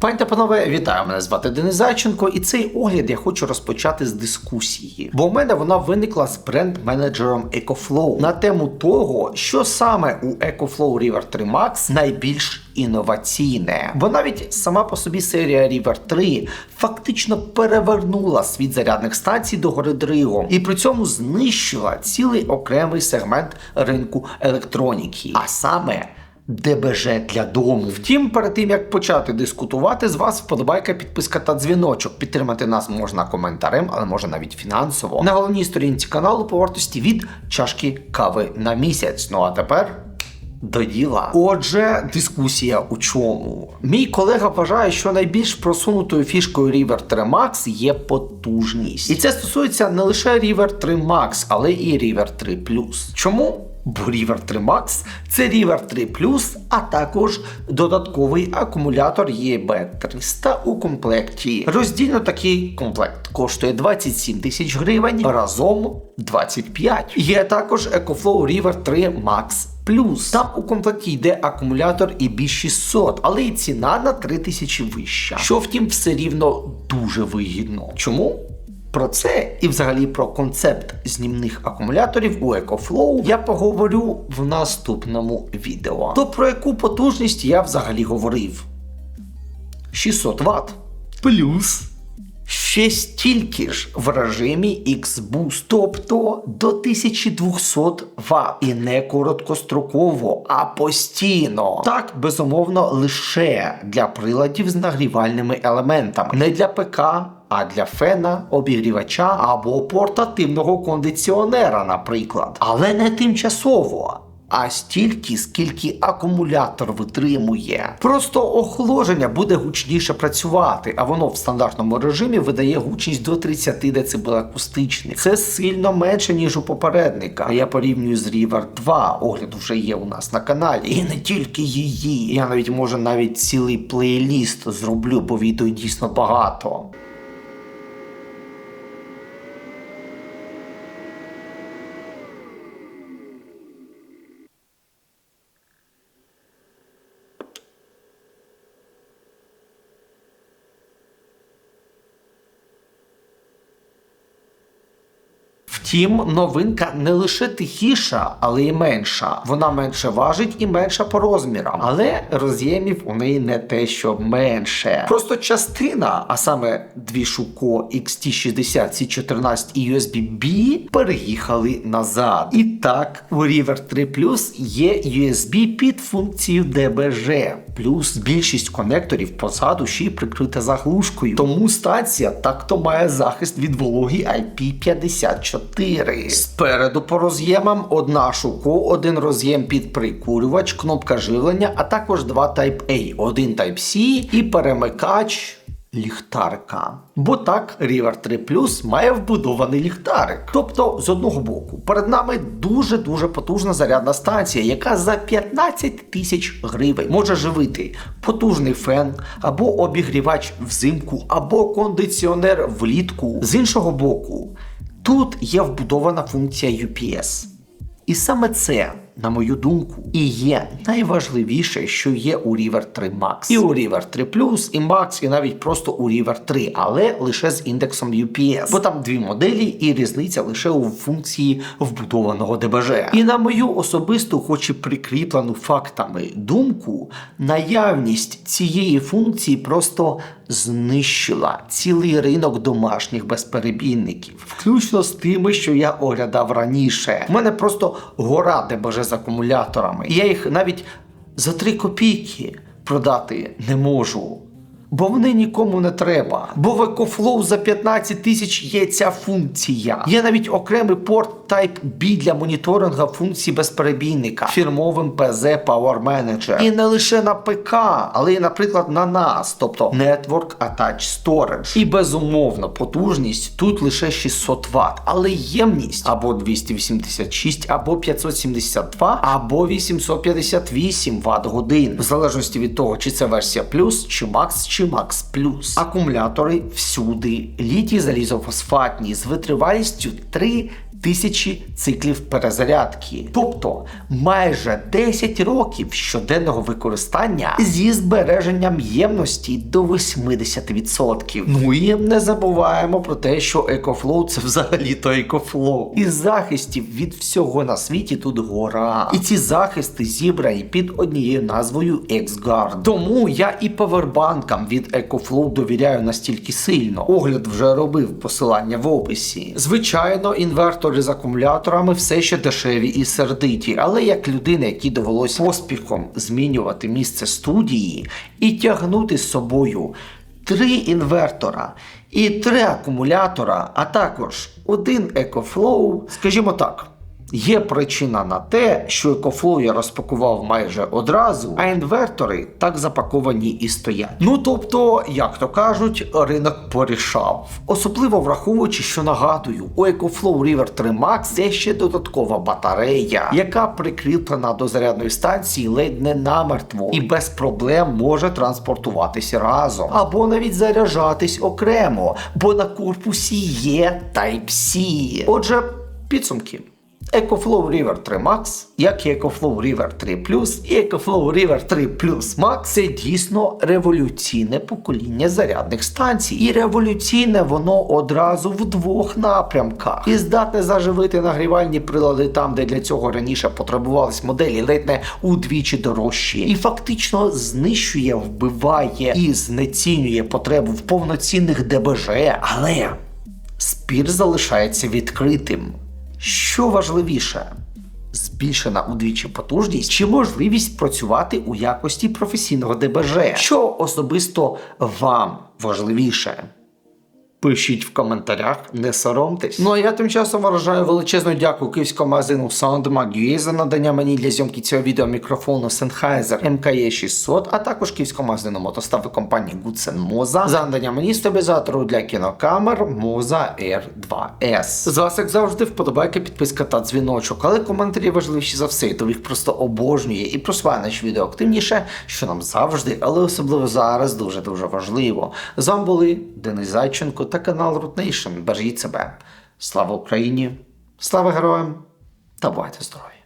Пані та панове, вітаю! Мене звати Денис Зайченко, і цей огляд я хочу розпочати з дискусії. Бо в мене вона виникла з бренд-менеджером EcoFlow на тему того, що саме у EcoFlow River 3 Max найбільш інноваційне. Бо навіть сама по собі серія River 3 фактично перевернула світ зарядних станцій до гори Дригом і при цьому знищила цілий окремий сегмент ринку електроніки. А саме ДБЖ для дому. Втім, перед тим як почати дискутувати, з вас вподобайка, підписка та дзвіночок. Підтримати нас можна коментарем, але можна навіть фінансово. На головній сторінці каналу по вартості від чашки кави на місяць. Ну а тепер. До діла. Отже, дискусія у чому? Мій колега вважає, що найбільш просунутою фішкою River 3 Max є потужність. І це стосується не лише River 3 Max, але і River 3 Plus. Чому? Бо River 3 Max це River 3 Plus, а також додатковий акумулятор EB300 у комплекті. Роздільно такий комплект коштує 27 тисяч гривень, разом 25. Є також EcoFlow River 3 Max Плюс там у комплекті йде акумулятор EB 600, але і ціна на 3000 вища. Що втім, все рівно дуже вигідно. Чому? Про це і взагалі про концепт знімних акумуляторів у EcoFlow я поговорю в наступному відео. То про яку потужність я взагалі говорив? 600 Вт. Плюс ще стільки ж в режимі X-Boost, тобто до 1200 Вт. І не короткостроково, а постійно. Так, безумовно, лише для приладів з нагрівальними елементами, не для ПК. А для фена, обігрівача або портативного кондиціонера, наприклад. Але не тимчасово. А стільки, скільки акумулятор витримує. Просто охолодження буде гучніше працювати, а воно в стандартному режимі видає гучність до 30 дБ акустичних. Це сильно менше, ніж у попередника. Я порівнюю з River 2. Огляд вже є у нас на каналі. І не тільки її. Я навіть може навіть цілий плейліст зроблю, бо відео дійсно багато. Втім, новинка не лише тихіша, але й менша. Вона менше важить і менша по розмірам. Але роз'ємів у неї не те, що менше. Просто частина, а саме дві Шуко XT60, C14 і USB-B, переїхали назад. І так, у River 3 Plus є USB під функцію DBG. Плюс більшість конекторів позаду ще й прикрита заглушкою. Тому стація так-то має захист від вологи IP54. Спереду по роз'ємам одна шуко, один роз'єм під прикурювач, кнопка живлення, а також два Type-A, один Type-C і перемикач. Ліхтарка. Бо так, River 3 Plus має вбудований ліхтарик. Тобто, з одного боку, перед нами дуже-дуже потужна зарядна станція, яка за 15 тисяч гривень може живити потужний фен, або обігрівач взимку, або кондиціонер влітку. З іншого боку, тут є вбудована функція UPS. І саме це, на мою думку, і є найважливіше, що є у River 3 Max. І у River 3 Plus, і Max, і навіть просто у River 3, але лише з індексом UPS. Бо там дві моделі, і різниця лише у функції вбудованого ДБЖ. І на мою особисту, хоч і прикріплену фактами думку, наявність цієї функції просто знищила цілий ринок домашніх безперебійників, включно з тими, що я оглядав раніше. У мене просто гора ДБЖ з акумуляторами. Я їх навіть за 3 копійки продати не можу. Бо вони нікому не треба. Бо в EcoFlow за 15 тисяч є ця функція. Є навіть окремий порт Type B для моніторинга функцій безперебійника фірмовим PZ Power Manager. І не лише на ПК, але й, наприклад, на нас, тобто Network Attached Storage. І безумовно, потужність тут лише 600 Вт, але ємність або 286, або 572, або 858 Вт годин, в залежності від того, чи це версія плюс, чи Max, чи Max Plus. Акумулятори всюди, літій залізофосфатні з витривалістю 3 тисячі циклів перезарядки, тобто майже 10 років щоденного використання зі збереженням ємності до 80%. Ну і не забуваємо про те, що EcoFlow це взагалі то EcoFlow. І захистів від всього на світі тут гора. І ці захисти зібрані під однією назвою XGuard. Тому я і павербанкам від EcoFlow довіряю настільки сильно. Огляд вже робив посилання в описі. Звичайно, інвертори з акумуляторами все ще дешеві і сердиті, але як людина, якій довелось поспіхом змінювати місце студії і тягнути з собою три інвертора і три акумулятора, а також один екофлоу, скажімо так. Є причина на те, що EcoFlow я розпакував майже одразу, а інвертори так запаковані і стоять. Ну тобто, як то кажуть, ринок порішав. Особливо враховуючи, що нагадую, у EcoFlow River 3 Max є ще додаткова батарея, яка прикріплена до зарядної станції ледь не намертво і без проблем може транспортуватися разом, або навіть заряджатись окремо, бо на корпусі є Type-C. Отже, підсумки. EcoFlow River 3 Max, як і EcoFlow River 3 Plus і EcoFlow River 3 Plus Max це дійсно революційне покоління зарядних станцій. І революційне воно одразу в двох напрямках. І здатне заживити нагрівальні прилади там, де для цього раніше потребувались моделі ледь не удвічі дорожчі. І фактично знищує, вбиває і знецінює потребу в повноцінних ДБЖ. Але спір залишається відкритим. Що важливіше? Збільшена удвічі потужність чи можливість працювати у якості професійного ДБЖ? Що особисто вам важливіше? Пишіть в коментарях, не соромтесь. Ну а я тим часом виражаю величезну дяку київському магазину SoundMag.ua за надання мені для зйомки цього відео мікрофону Sennheiser MKE 600, а також київському магазину мотостави компанії Goodsen Moza за надання мені стабілізатору для кінокамер Moza R2S. З вас, як завжди, вподобайка, підписка та дзвіночок, але коментарі важливіші за все, то їх просто обожнює і просуває наші відео активніше, що нам завжди, але особливо зараз дуже дуже важливо. З вами були Денис Зайченко та канал Root Nation. Бережіть себе. Слава Україні! Слава героям! Та бувайте здорові!